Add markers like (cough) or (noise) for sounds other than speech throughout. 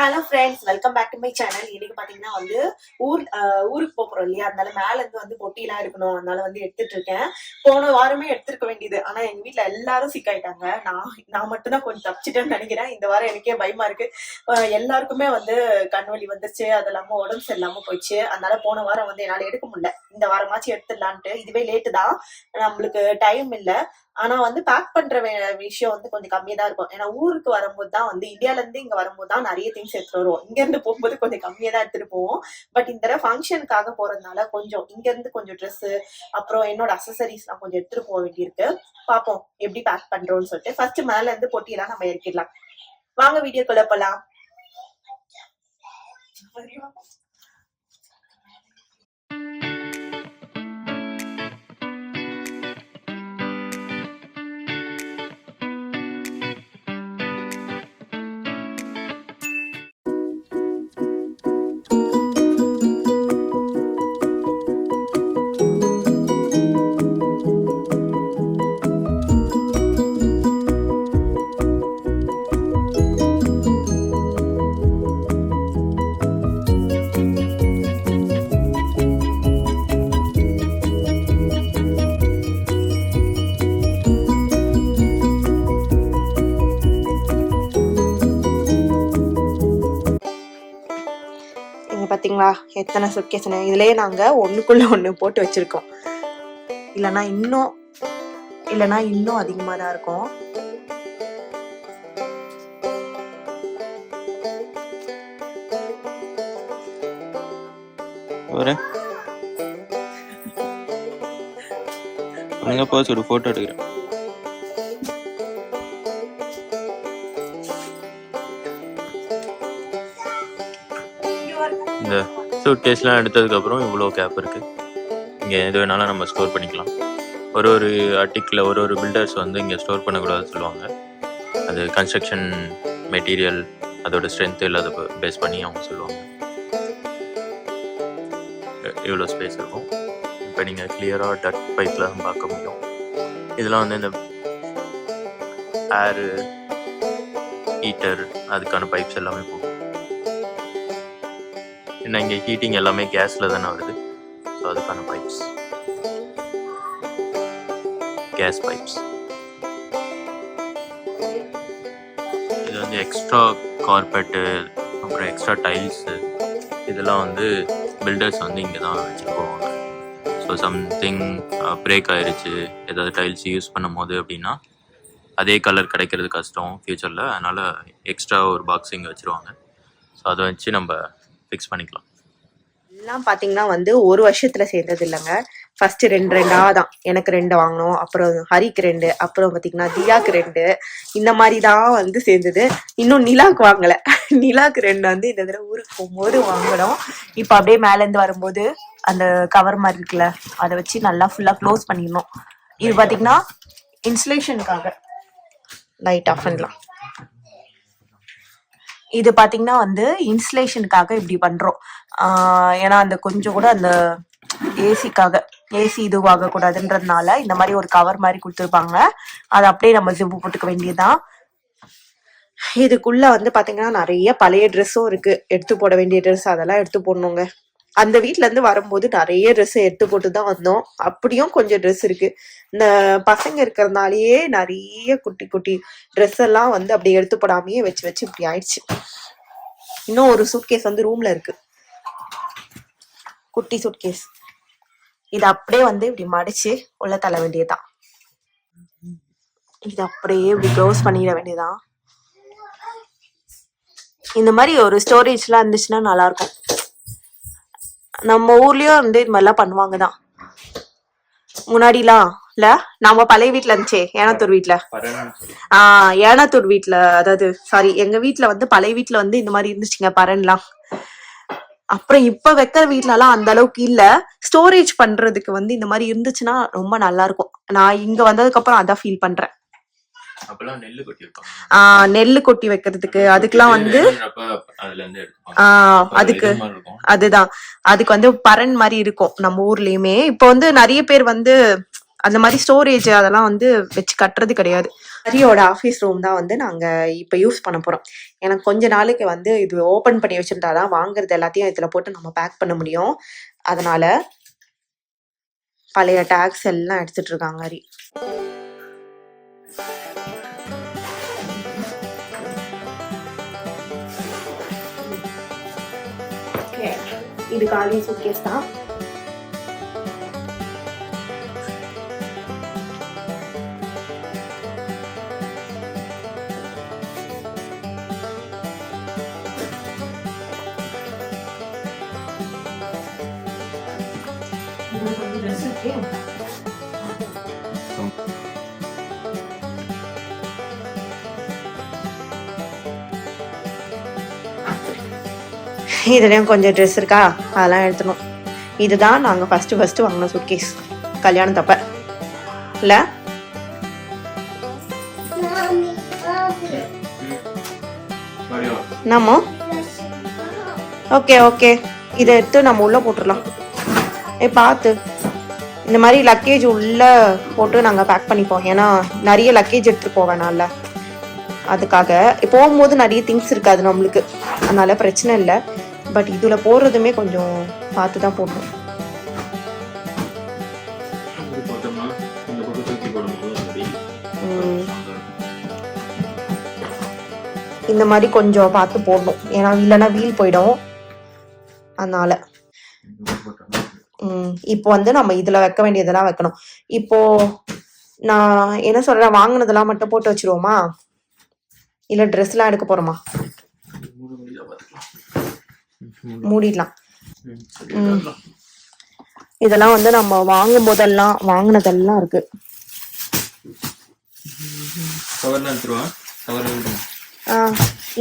Hello friends welcome back to my channel இன்னைக்கு பாத்தீங்கன்னா வந்து ஊர் ஊருக்கு போகிறோம் போறோம் இல்லையா? அதனால மேல இருந்து வந்து பொட்டிலாம் இருக்கணும் அதனால வந்து எடுத்துட்டு இருக்கேன். போன வாரமே எடுத்துருக்க வேண்டியது. ஆனா எங்க வீட்ல எல்லாரும் சிக்காயிட்டாங்க நான் நான் மட்டும்தான் கொஞ்சம் தப்பிச்சிட்டேன்னு நினைக்கிறேன். இந்த வாரம் எனக்கே பயமா இருக்கு. எல்லாருக்குமே வந்து கண் வலி வந்துருச்சு. அது இல்லாம உடம்பு சரியில்லாம போயிடுச்சு. அதனால போன வாரம் வந்து என்னால எடுக்க முடியல. இந்த வாரமாச்சும் எடுத்துடலான்ட்டு. இதுவே லேட்டு தான். நம்மளுக்கு டைம் இல்லை. ஆனா வந்து பேக் பண்ற விஷயம் வந்து கொஞ்சம் கம்மியா தான் இருக்கும். ஏன்னா ஊருக்கு வரும்போது தான் வந்து இந்தியால இருந்து இங்க வரும்போது தான் நிறைய திங்ஸ் எடுத்துட்டு வருவோம். இங்க இருந்து போகும்போது கொஞ்சம் கம்மியா தான் எடுத்துட்டு போவோம். பட் இந்த தடவை ஃபங்க்ஷனுக்காக போறதுனால கொஞ்சம் இங்க இருந்து கொஞ்சம் ட்ரெஸ் அப்புறம் என்னோட அசசரிஸ் எல்லாம் கொஞ்சம் எடுத்துட்டு போக வேண்டியிருக்கு. பாப்போம் எப்படி பேக் பண்றோம்னு சொல்லிட்டு. ஃபர்ஸ்ட் மேல இருந்து பொட்டியெல்லாம் நம்ம இறக்கிடலாம் வாங்க வீடியோக்குள்ள போலாம். எத்தனை சுட்கேஸ்னு இதுலயே நாங்க ஒண்ணுக்குள்ள ஒண்ணு போட்டு வச்சிருக்கோம். இல்லனா இன்னும் இல்லனா இன்னும் அதிகமா தான் இருக்கும். ஒரு போச்சு ஒரு போட்டோ எடுக்கிறேன். சூட் கேஸ்லாம் எடுத்ததுக்கப்புறம் இவ்வளோ கேப் இருக்குது இங்கே எது வேணாலும் நம்ம ஸ்டோர் பண்ணிக்கலாம். ஒரு ஒரு ஆர்டிக்கில் ஒரு ஒரு பில்டர்ஸ் வந்து இங்கே ஸ்டோர் பண்ணக்கூடாதுன்னு சொல்லுவாங்க. அது கன்ஸ்ட்ரக்ஷன் மெட்டீரியல் அதோட ஸ்ட்ரென்த் இல்லாத பேஸ் பண்ணி அவங்க சொல்லுவாங்க. இவ்வளோ ஸ்பேஸ் இருக்கும். இப்போ நீங்கள் கிளியராக டக் பைப்பில் தான் பார்க்க முடியும். இதெல்லாம் வந்து இந்த ஏரு ஹீட்டர் அதுக்கான பைப்ஸ் எல்லாமே போகும். ஏன்னா இங்கே ஹீட்டிங் எல்லாமே கேஸில் தானே வருது. ஸோ அதுக்கான பைப்ஸ் கேஸ் பைப்ஸ் இது வந்து எக்ஸ்ட்ரா கார்பெட்டு அப்புறம் எக்ஸ்ட்ரா டைல்ஸு இதெல்லாம் வந்து பில்டர்ஸ் வந்து இங்கே தான் வச்சுட்டு போவாங்க ஸோ சம்திங் பிரேக் ஆயிடுச்சு ஏதாவது டைல்ஸ் யூஸ் பண்ணும் போது அப்படின்னா அதே கலர் கிடைக்கிறது கஷ்டம் ஃப்யூச்சரில் அதனால் எக்ஸ்ட்ரா ஒரு பாக்ஸ் இங்கே வச்சுருவாங்க. ஸோ அதை வச்சு நம்ம ஃபிக்ஸ் பண்ணிக்கலாம். எல்லாம் பார்த்தீங்கன்னா வந்து ஒரு வருஷத்தில் சேர்ந்தது இல்லைங்க. ஃபர்ஸ்ட் ரெண்டு ரெண்டாக தான். எனக்கு ரெண்டு வாங்கினோம் அப்புறம் ஹரிக்கு ரெண்டு அப்புறம் பார்த்தீங்கன்னா தியாக்கு ரெண்டு. இந்த மாதிரி தான் வந்து சேர்ந்தது. இன்னும் நிலாக்கு வாங்கலை. நிலாக்கு ரெண்டு வந்து இந்த தடவை ஊருக்கு போகும்போது வாங்கினோம். இப்போ அப்படியே மேலேருந்து வரும்போது அந்த கவர் மாதிரி இருக்குல்ல அதை வச்சு நல்லா ஃபுல்லாக க்ளோஸ் பண்ணிடணும். இது பார்த்தீங்கன்னா இன்சுலேஷனுக்காக லைட் ஆஃப் பண்ணலாம். இது பாத்தீங்கன்னா வந்து இன்சுலேஷனுக்காக இப்படி பண்றோம். ஏன்னா அந்த கொஞ்சம் கூட அந்த ஏசிக்காக ஏசி இதுவாக கூடாதுன்றதுனால இந்த மாதிரி ஒரு கவர் மாதிரி கொடுத்துருப்பாங்க. அதை அப்படியே நம்ம ஜிப்பு போட்டுக்க வேண்டியதுதான். இதுக்குள்ள வந்து பாத்தீங்கன்னா நிறைய பழைய ட்ரெஸ்ஸும் இருக்கு. எடுத்து போட வேண்டிய ட்ரெஸ் அதெல்லாம் எடுத்து போடணுங்க. அந்த வீட்ல இருந்து வரும்போது நிறைய ட்ரெஸ் எடுத்து போட்டு தான் வந்தோம். அப்படியும் கொஞ்சம் ட்ரெஸ் இருக்கு. இந்த பசங்க இருக்கிறதுனாலயே நிறைய குட்டி குட்டி ட்ரெஸ் எல்லாம் வந்து அப்படி எடுத்து போடாமயே வச்சு வச்சு இப்படி ஆயிடுச்சு. இன்னும் ஒரு சூட்கேஸ் வந்து ரூம்ல இருக்கு. குட்டி சூட்கேஸ் இது அப்படியே வந்து இப்படி மடிச்சு உள்ள தள்ள வேண்டியதுதான். இது அப்படியே இப்படி க்ளோஸ் பண்ணிட வேண்டியதுதான். இந்த மாதிரி ஒரு ஸ்டோரேஜ்லாம் இருந்துச்சுன்னா நல்லா இருக்கும். நம்ம ஊர்லயும் வந்து இது மாதிரிலாம் பண்ணுவாங்க தான் முன்னாடிலாம் இல்ல நம்ம பழைய வீட்ல இருந்துச்சே ஏனத்தூர் வீட்ல. ஆஹ் ஏனாத்தூர் வீட்ல அதாவது சாரி எங்க வீட்ல வந்து பழைய வீட்ல வந்து இந்த மாதிரி இருந்துச்சுங்க பரன்லாம். அப்புறம் இப்ப வைக்கிற வீட்ல எல்லாம் அந்த அளவுக்கு இல்ல. ஸ்டோரேஜ் பண்றதுக்கு வந்து இந்த மாதிரி இருந்துச்சுன்னா ரொம்ப நல்லா இருக்கும். நான் இங்க வந்ததுக்கு அப்புறம் அதான் ஃபீல் பண்றேன் அப்பெல்லாம் நெல் கொட்டியிருப்பாங்க ஆஹ் நெல்லு கொட்டி வைக்கிறதுக்கு அதுக்கெல்லாம் வந்து அதுக்கு அதுதான். அதுக்கு வந்து பரன் மாதிரி இருக்கும் நம்ம ஊர்லயுமே. இப்போ வந்து நிறைய பேர் வந்து அந்த மாதிரி ஸ்டோரேஜ் அதெல்லாம் வந்து வச்சு கட்டுறது கிடையாது. ஹரியோட ஆஃபீஸ் ரூம் தான் வந்து நாங்கள் இப்போ யூஸ் பண்ண போகிறோம் எனக்கு கொஞ்ச நாளைக்கு வந்து இது ஓப்பன் பண்ணி வச்சுருந்தா தான் வாங்குறது எல்லாத்தையும் இதில் போட்டு நம்ம பேக் பண்ண முடியும். அதனால பழைய டேக்ஸ் எல்லாம் எடுத்துட்டு இருக்காங்க ஹரி. இது காலி சூட்கேஸ் தான் இதுலேயும் கொஞ்சம் ட்ரெஸ் இருக்கா? அதெல்லாம் எடுத்துணும் இதுதான் நாங்கள் ஃபஸ்ட்டு ஃபஸ்ட்டு வாங்கின கல்யாணம் கல்யாணத்தப்ப. இல்லை? நம்ம ஓகே ஓகே இதை எடுத்து நம்ம உள்ளே போட்டுடலாம். ஏ பார்த்து. இந்த மாதிரி லக்கேஜ் உள்ளே போட்டு நாங்கள் பேக் பண்ணிப்போம். ஏன்னா நிறைய லக்கேஜ் எடுத்துகிட்டு போக வேணாம்ல. அதுக்காக போகும்போது நிறைய திங்ஸ் இருக்காது நம்மளுக்கு. அதனால பிரச்சனை இல்லை. பட் இதில் போடுறதுமே கொஞ்சம் பார்த்து தான் போடணும் இந்த மாதிரி கொஞ்சம் பார்த்து போடணும். ஏன்னா இல்லைன்னா வீல் போயிடும். அதனால. இப்போ வந்து நம்ம இதுல வைக்க வேண்டியதெல்லாம் வைக்கணும். இப்போ நான் என்ன சொல்றேன் வாங்கினதெல்லாம் மட்டும் போட்டு வச்சிருவோமா? இல்ல ட்ரெஸ்லாம் எடுக்க பார்த்துக்கலாம் மூடிடலாம். இதெல்லாம் வந்து நம்ம வாங்கும் போதெல்லாம் வாங்கினதெல்லாம் இருக்கு.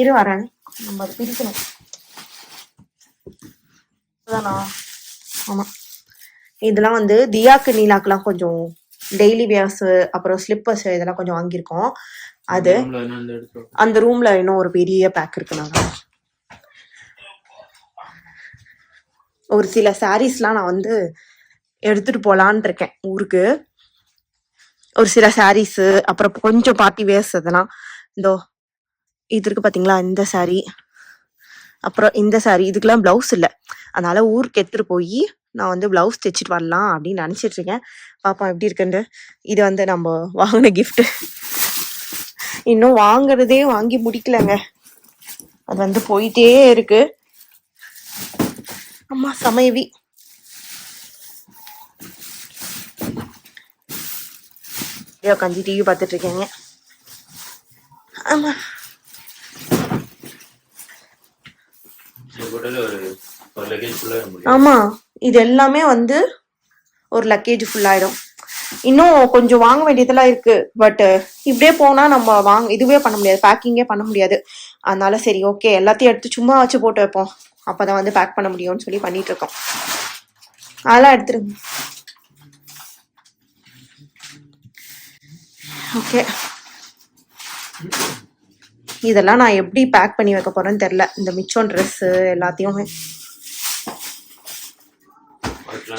இரு வரேன். நம்ம பிரிக்கணும். ஆமா. இதெல்லாம் வந்து தியாக்கு நீலாக்கெல்லாம் கொஞ்சம் டெய்லி வியர்ஸ் அப்புறம் ஸ்லிப்பர்ஸ் இதெல்லாம் கொஞ்சம் வாங்கியிருக்கோம். அது அந்த ரூம்ல இன்னும் ஒரு பெரிய பேக் இருக்கு. நாங்க ஒரு சில சாரீஸ்லாம் நான் வந்து எடுத்துட்டு போலான்னு இருக்கேன் ஊருக்கு. ஒரு சில சாரீஸ் அப்புறம் கொஞ்சம் பார்ட்டி வேர்ஸ் அதெல்லாம். இதோ இது இருக்கு பாத்தீங்களா? இந்த saree. அப்புறம் இந்த saree இதுக்கெல்லாம் பிளவுஸ் இல்லை. அதனால ஊருக்கு எடுத்துட்டு போய் நான் வந்து பிளவுஸ் தைச்சிட்டு வரலாம் அப்படின்னு நினைச்சிட்டு இருக்கேன் பாப்பா எப்படி இருக்குன்னு இது வந்து நம்ம வாங்கின கிஃப்ட்டு இன்னும் வாங்குறதே வாங்கி முடிக்கலங்க. அது வந்து போயிட்டே இருக்கு. அம்மா சமையவி. உட்காந்து டிவி பார்த்துட்டு இருக்கேங்க ஆமா ஆமா இது எல்லாமே வந்து ஒரு லக்கேஜ் ஃபுல் ஆயிடும் இன்னும் கொஞ்சம் வாங்க வேண்டியதெல்லாம் இருக்கு. பட் இப்படியே போனா நம்ம வாங்க இதுவே பண்ண முடியாது. பேக்கிங்கே பண்ண முடியாது. அதனால சரி ஓகே எல்லாத்தையும் எடுத்து சும்மா வச்சு போட்டு வைப்போம். அப்பதான் வந்து பேக் பண்ண முடியும்னு சொல்லி பண்ணிட்டு இருக்கோம். அதெல்லாம் எடுத்துருங்க. ஓகே இதெல்லாம் நான் எப்படி பேக் பண்ணி வைக்க போறேன்னு தெரில இந்த மிச்சம் ட்ரெஸ்ஸு எல்லாத்தையுமே.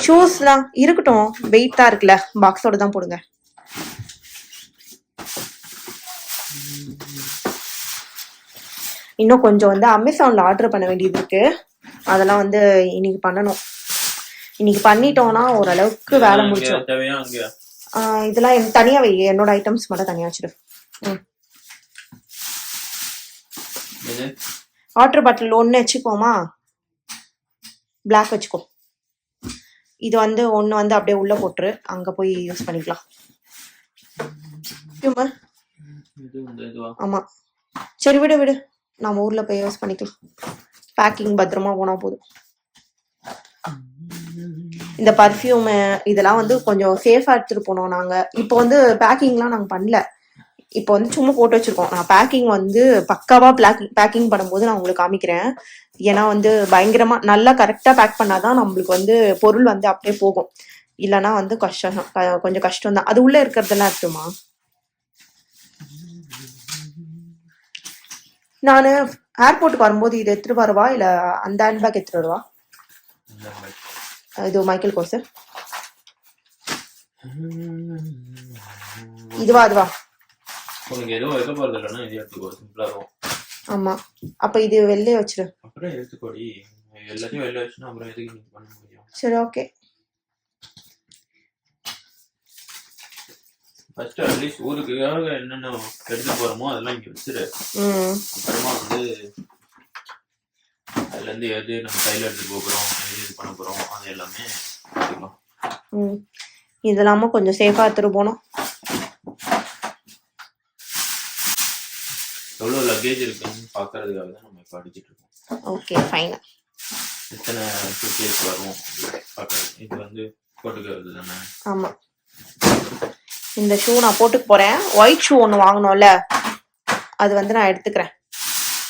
ஷூஸ்லாம் இருக்கட்டும். வெயிட்டா இருக்குல்ல பாக்ஸோட தான் போடுங்க. இன்னும் கொஞ்சம் வந்து அமேசான்ல ஆர்டர் பண்ண வேண்டியது இருக்கு. அதெல்லாம் வந்து இன்னைக்கு பண்ணணும். இன்னைக்கு பண்ணிட்டோம்னா ஓரளவுக்கு வேலை முடிச்சிடும் இதெல்லாம் என் தனியா வை. என்னோட ஐட்டம்ஸ் மட்டும் தனியா வச்சிடு. ம். வாட்டர் பாட்டில் ஒன்று வச்சுக்கோமா பிளாக் வச்சுக்கோ. இது வந்து ஒன்று வந்து அப்படியே உள்ள போட்டுரு. அங்கே போய் யூஸ் பண்ணிக்கலாம். ஆமாம் சரி விடு விடு. நம்ம ஊரில் போய் யூஸ் பண்ணிக்கலாம். பேக்கிங் பத்திரமா போனால் போதும். இந்த பர்ஃப்யூமு இதெல்லாம் வந்து கொஞ்சம் சேஃபாக எடுத்துகிட்டு போனோம் நாங்கள் இப்போ வந்து பேக்கிங்லாம் நாங்கள் பண்ணல. இப்போ வந்து சும்மா போட்டு வச்சிருக்கோம். நான் பேக்கிங் வந்து பக்காவாக பேக்கிங் பேக்கிங் பண்ணும்போது நான் உங்களுக்கு காமிக்கிறேன். ஏன்னா வந்து பயங்கரமா நல்லா கரெக்டாக பேக் பண்ணாதான் நம்மளுக்கு வந்து பொருள் வந்து அப்படியே போகும். இல்லைன்னா வந்து கஷ்டம் க- கொஞ்சம் கஷ்டம் தான். அது உள்ள இருக்கிறதெல்லாம் இருக்குமா நான் ஏர்போர்ட்டுக்கு வரும்போது இது எடுத்துட்டு வரவா? இல்ல அந்த ஹேண்ட் பேக் எடுத்துட்டு வரவா? இது மைக்கேல் கோசர் இதுவா அதுவா உனக்கு எதுவும் வைக்க போறது இல்லைன்னா இது எடுத்துக்கோ. சிம்பிளா இருக்கும். ஆமா. அப்ப இது வெளிலே வச்சிரு. அப்புறம் எடுத்துக்கோடி. எல்லாத்தையும் வெளில வச்சுன்னா அப்புறம் எதுக்கு நீ பண்ண முடியும்? சரி ஓகே ஃபர்ஸ்ட் அட்லீஸ்ட் ஊருக்காக என்னென்ன எடுத்து போறோமோ அதெல்லாம் இங்க வச்சிரு. அப்புறமா வந்து அதுல இருந்து எது நம்ம கையில எடுத்துட்டு போகிறோம் எது இது பண்ண போறோம் அது எல்லாமே இதெல்லாம கொஞ்சம் சேஃபா எடுத்துட்டு போனோம் எவ்வளவு லக்கேஜ் இருக்குன்னு பாக்குறதுக்காக தான் நம்ம இப்போ அடிச்சிட்டு இருக்கோம். ஓகே ஃபைன் எத்தனை சூட்கேஸ் வரும் பார்க்கறது இது வந்து போட்டுக்கிறது தானே? ஆமா. இந்த ஷூ நான் போட்டுக்க போறேன். ஒயிட் ஷூ ஒன்று வாங்கணும்ல. அது வந்து நான் எடுத்துக்கிறேன்.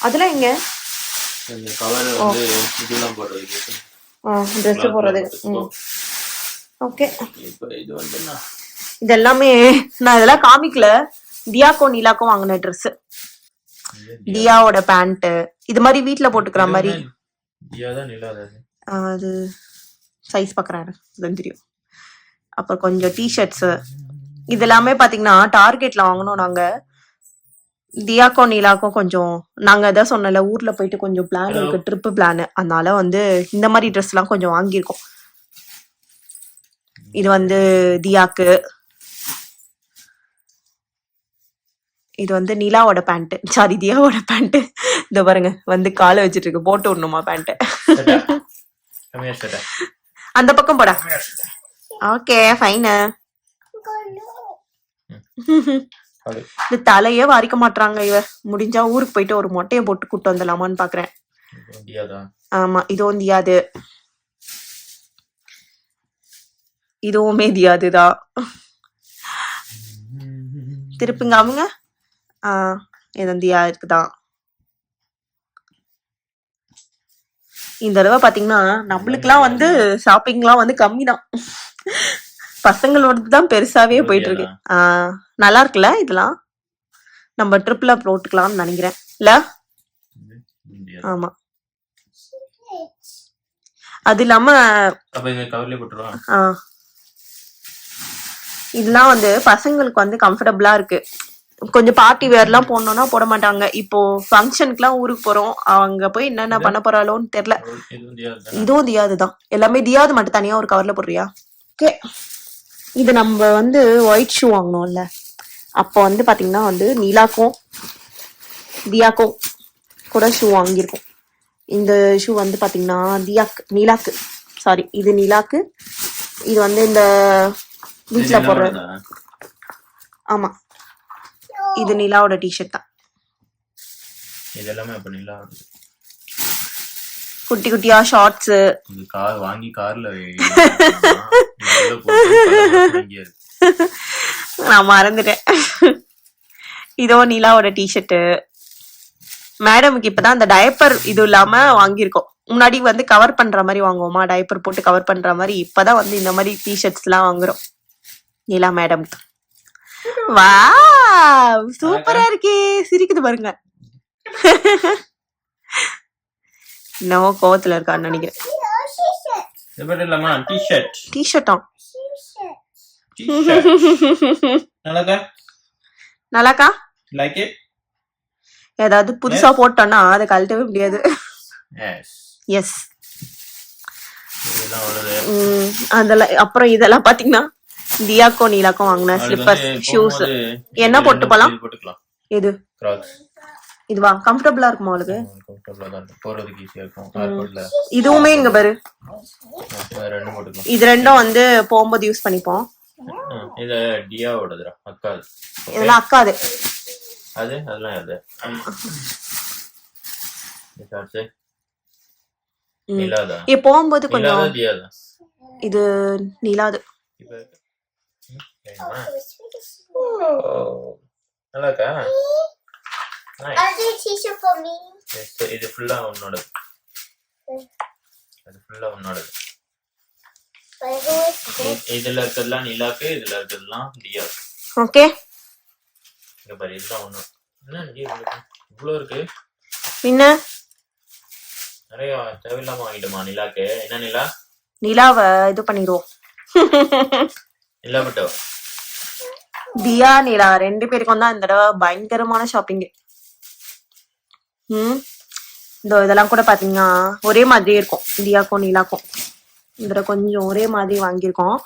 அதெல்லாம் எங்க? இந்த கவர் வந்து இதெல்லாம் போடுறதுக்கு. ட்ரெஸ் போடுறதுக்கு ஓகே இப்போ இது வந்து நான் இது எல்லாமே நான் இதெல்லாம் காமிக்கல. தியாக்கோ நீலாக்கோ வாங்கின ட்ரெஸ் தியாவோட பேண்ட் இது மாதிரி வீட்ல போட்டுக்கிற மாதிரி. அது. சைஸ் பார்க்குறாரு அதுதான் தெரியும். அப்புறம் கொஞ்சம் டிஷர்ட்ஸு இது எல்லாமே பார்த்தீங்கன்னா டார்கெட்ல வாங்கினோம் நாங்க. தியாக்கோ நீலாக்கும் கொஞ்சம் நாங்க அதான் சொன்னல ஊர்ல போயிட்டு கொஞ்சம் பிளான். இருக்கு ட்ரிப் பிளான் அதனால வந்து இந்த மாதிரி ட்ரெஸ் எல்லாம் கொஞ்சம் வாங்கியிருக்கோம். இது வந்து தியாக்கு இது வந்து நிலாவோட பேண்ட் சாரி தியாவோட பேண்ட் இந்த பாருங்க வந்து காலை வச்சிட்டு இருக்கு போட்டு விடணுமா பேண்ட் கம்மியா சட்டை. அந்த பக்கம் போடா. ஓகே ஃபைனு இந்த தலையே வாரிக்க மாட்றாங்க இவ. முடிஞ்சா ஊருக்கு போயிட்டு ஒரு மொட்டையை போட்டு கூட்டு வந்துடலாமான்னு பாக்குறேன். ஆமா இதுவும் தியாது. இதுவுமே தியாதுதான் திருப்புங்க அவங்க. ஆ இது தியா இருக்குதான். இந்த தடவை பாத்தீங்கன்னா நம்மளுக்குலாம் வந்து ஷாப்பிங்லாம் வந்து கம்மி தான் பசங்களோட தான் பெருசாவே போயிட்டு இருக்கு நல்லா இருக்குல்ல இதெல்லாம்? நம்ம ட்ரிப்ல போட்டுக்கலாம்னு நினைக்கிறேன். இல்ல? ஆமா. அது இல்லாம இதெல்லாம் வந்து பசங்களுக்கு வந்து கம்ஃபர்டபுளா இருக்கு. கொஞ்சம் பார்ட்டி வேர்லாம் போடணும்னா போட மாட்டாங்க. இப்போ ஃபங்க்ஷனுக்குலாம் ஊருக்கு போறோம். அவங்க போய் என்னென்ன பண்ண போறாளோன்னு தெரியல. இதுவும் தியாது தான்? எல்லாமே தியாது மட்டும். தனியா ஒரு கவர்ல போடுறியா? ஓகே. இது நம்ம வந்து ஒயிட் ஷூ வாங்கினோம்ல அப்போ வந்து பாத்தீங்கன்னா வந்து நீலாக்கும் தியாக்கும் கூட ஷூ வாங்கியிருக்கோம். இந்த ஷூ வந்து பாத்தீங்கன்னா தியாக்கு நீலாக்கு. சாரி இது நீலாக்கு. இது வந்து இந்த வீட்ல போடுற ஆமா. இது நிலாவோட டிஷர்ட் தான். இது எல்லாமே அப்ப நிலா. குட்டி குட்டியா ஷார்ட்ஸ் இது கார் வாங்கி கார்ல. நான் மறந்துட்டேன். இதோ நிலாவோட டிஷர்ட்டு மேடமுக்கு இப்பதான் அந்த டயப்பர் இது இல்லாம வாங்கியிருக்கோம். முன்னாடி வந்து கவர் பண்ற மாதிரி வாங்குவோமா? டயப்பர் போட்டு கவர் பண்ற மாதிரி இப்பதான் வந்து இந்த மாதிரி டிஷர்ட்ஸ் எல்லாம் வாங்குறோம். நிலா மேடம்க்கு வா சூப்பரா இருக்கே. சிரிக்குது பாருங்க. என்னவோ கோவத்துல இருக்கான்னு நினைக்கிறேன். நல்லாக்கா? ஏதாவது புதுசா போட்டோம்னா அதை கழட்டவே முடியாது. எஸ் அதெல்லாம் அப்புறம் இதெல்லாம் பாத்தீங்கன்னா தியாக்கோ நீலாக்கோ வாங்கின ஸ்லிப்பர்ஸ் ஷூஸ் என்ன போட்டு போலாம்? இது இதுவா? கம்ஃபர்டபுளா இருக்குமா ஏர்போர்ட்ல இதுவுமே இங்க பாரு. இது ரெண்டும் வந்து போகும்போது யூஸ் பண்ணிப்போம். இது டியாவோடதுடா அக்கா அது. இதெல்லாம் அக்காது. அது? அதெல்லாம் அது. போகும்போது கொஞ்சம் இது நீலாது இருக்கு. Yes, இது ஃபுல்லா உன்னோடது. அது ஃபுல்லா இதுல இருக்கிறதுலாம் நிலாக்கு இதுல இருக்கிறதுலாம் தியாக்கு. ஓகே இங்க பாரு இதுதான் ஒண்ணு. என்ன இருக்கு? இவ்வளவு இருக்கு? பின்ன நிறைய தேவையில்லாம வாங்கிட்டோமா நிலாக்கு? என்ன நிலா? நிலாவை இது பண்ணிடுவோம் நிலா பட்டோ தியா நீலா ரெண்டு பேருக்கும் தான் இந்த தடவை பயங்கரமான ஷாப்பிங் ம்? இந்த இதெல்லாம் கூட பாத்தீங்கன்னா ஒரே மாதிரியே இருக்கும். தியாக்கும் நீலாக்கும். இதுல கொஞ்சம் ஒரே மாதிரி வாங்கியிருக்கோம்.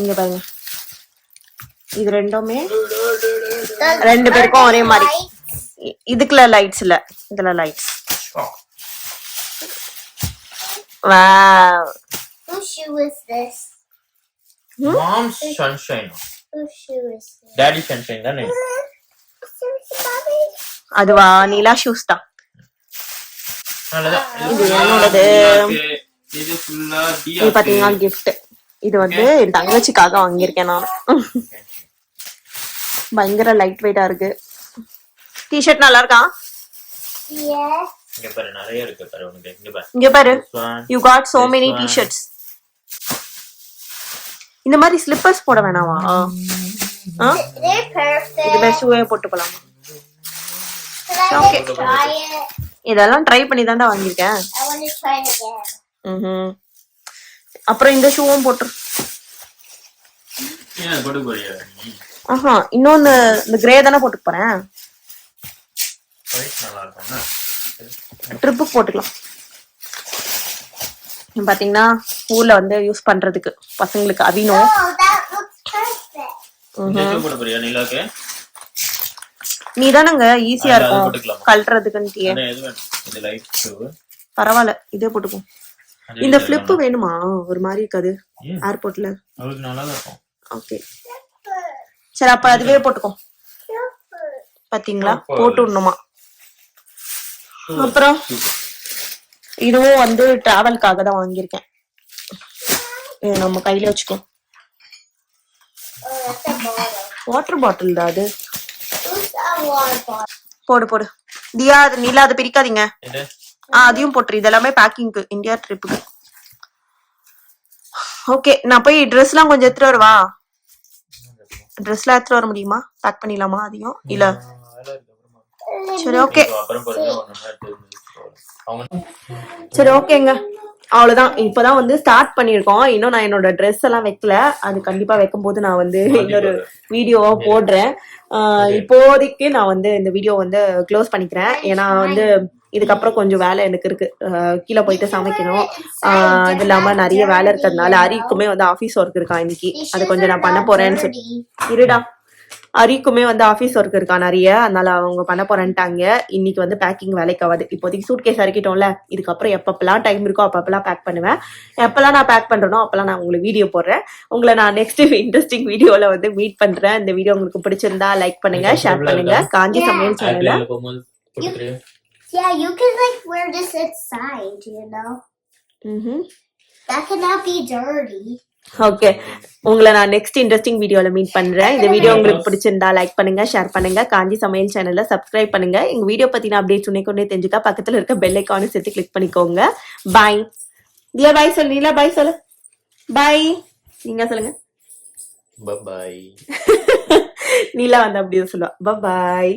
இங்க பாருங்க. இது ரெண்டுமே ரெண்டு பேருக்கும் ஒரே மாதிரி. இதுக்குள்ள லைட்ஸ் இல்ல. இதுல lights Whose shoe is this? Mom's sunshine Whose தானே Seriously, Bobby? அதுவா நீலா ஷூஸ் தான் இது என்னோடது. இது ஃபுல்லா இது பாத்தீங்கன்னா gift. இது வந்து என் தங்கச்சிக்காக வாங்கியிருக்கேன் நான். பயங்கர லைட் வெயிட்டா இருக்கு. டிஷர்ட் நல்லா இருக்கா. இங்க பாரு நிறைய இருக்கு பாரு இங்க பாரு. You got so many. T shirts இந்த மாதிரி ஸ்லிப்பர்ஸ் போட வேணாமா. இதுல ஷூவே போட்டு போலாமா? இதெல்லாம் ட்ரை பண்ணி தான்டா வாங்கியிருக்கேன். அப்புறம் இந்த ஷூவும் போட்டு ஆஹா இன்னொன்னு இந்த கிரே தானே போட்டு போறேன். ட்ரிப்புக்கு போட்டுக்கலாம். பாத்தீங்கன்னா ஊர்ல வந்து யூஸ் பண்றதுக்கு பசங்களுக்கு அவினோ. நீ தானங்க ஈஸியா இருக்கும். ஷூ பரவாயில்ல இதே போட்டுக்கும் இந்த ஃபிளிப் வேணுமா? ஒரு மாதிரி இருக்காது? ஏர்போர்ட்ல ஓகே சரி அப்ப அதுவே போட்டுக்கோ. பாத்தீங்களா? போட்டு விடணுமா அப்புறம் இதுவும் வந்து டிராவல்காக தான் வாங்கியிருக்கேன். இது நம்ம கையில வச்சுக்கோ. வாட்டர் பாட்டில் தான் அது? போடு போடு. தியா அது நீலா அதை பிரிக்காதீங்க. ஆ அதையும் போட்டுரு. இதெல்லாமே பேக்கிங்க்கு இந்தியா ட்ரிப்புக்கு ஓகே நான் போய் ட்ரெஸ்லாம் கொஞ்சம் எடுத்துட்டு வரவா? ட்ரெஸ்லாம் எடுத்துட்டு வர முடியுமா? பேக் பண்ணிடலாமா அதையும்? இல்ல. சரி ஓகே சரி ஓகேங்க அவ்வளவுதான். இப்பதான் வந்து ஸ்டார்ட் பண்ணிருக்கோம் இன்னும் நான் என்னோட ட்ரெஸ் எல்லாம் வைக்கல. அது கண்டிப்பா வைக்கும் போது நான் வந்து இன்னொரு வீடியோவா போடுறேன். ஆஹ் இப்போதைக்கு நான் வந்து இந்த வீடியோ வந்து க்ளோஸ் பண்ணிக்கிறேன். ஏன்னா வந்து இதுக்கப்புறம் கொஞ்சம் வேலை எனக்கு இருக்கு. கீழே போயிட்டு சமைக்கணும். ஆஹ் அது இல்லாம நிறைய வேலை இருக்கிறதுனால அரிக்குமே வந்து ஆபீஸ் ஒர்க் இருக்கான் இன்னைக்கு. அது கொஞ்சம் நான் பண்ண போறேன்னு சொல்லி. இருடா. அரிக்குமே வந்து ஆஃபீஸ் ஒர்க் இருக்கா நிறைய. அதனால அவங்க பண்ண போறேன்ட்டாங்க. இன்னைக்கு வந்து பேக்கிங் வேலைக்கு ஆகாது. இப்போதைக்கு சூட் கேஸ் இறக்கிட்டோம்ல இதுக்கப்புறம் எப்பப்பெல்லாம் டைம் இருக்கோ அப்பப்பெல்லாம் பேக் பண்ணுவேன். எப்பெல்லாம் நான் பேக் பண்றேனோ அப்பெல்லாம் நான் உங்களுக்கு வீடியோ போடுறேன். உங்களை நான் நெக்ஸ்ட் இன்ட்ரெஸ்டிங் வீடியோல வந்து மீட் பண்றேன். இந்த வீடியோ உங்களுக்கு பிடிச்சிருந்தா லைக் பண்ணுங்க ஷேர் பண்ணுங்க. காஞ்சி சமையல் channel? Yeah, you can like wear this inside, you know? That cannot be dirty. Okay உங்களை நான் நெக்ஸ்ட் இன்ட்ரெஸ்டிங் வீடியோல மீட் பண்றேன். இந்த வீடியோ உங்களுக்கு பிடிச்சிருந்தா லைக் பண்ணுங்க ஷேர் பண்ணுங்க. காஞ்சி சமையல் சேனல்ல சப்ஸ்கிரைப் பண்ணுங்க. எங்க வீடியோ பத்தின அப்டேட் துணை கொண்டே தெரிஞ்சுக்க பக்கத்துல இருக்க பெல் ஐக்கானு சேர்த்து கிளிக் பண்ணிக்கோங்க. பாய் தியா பாய் சொல்லு. நீலா பாய் சொல்லு. பாய் நீங்க சொல்லுங்க. Bye. (laughs) நீலா வந்து அப்படியே சொல்லுவா. பாய்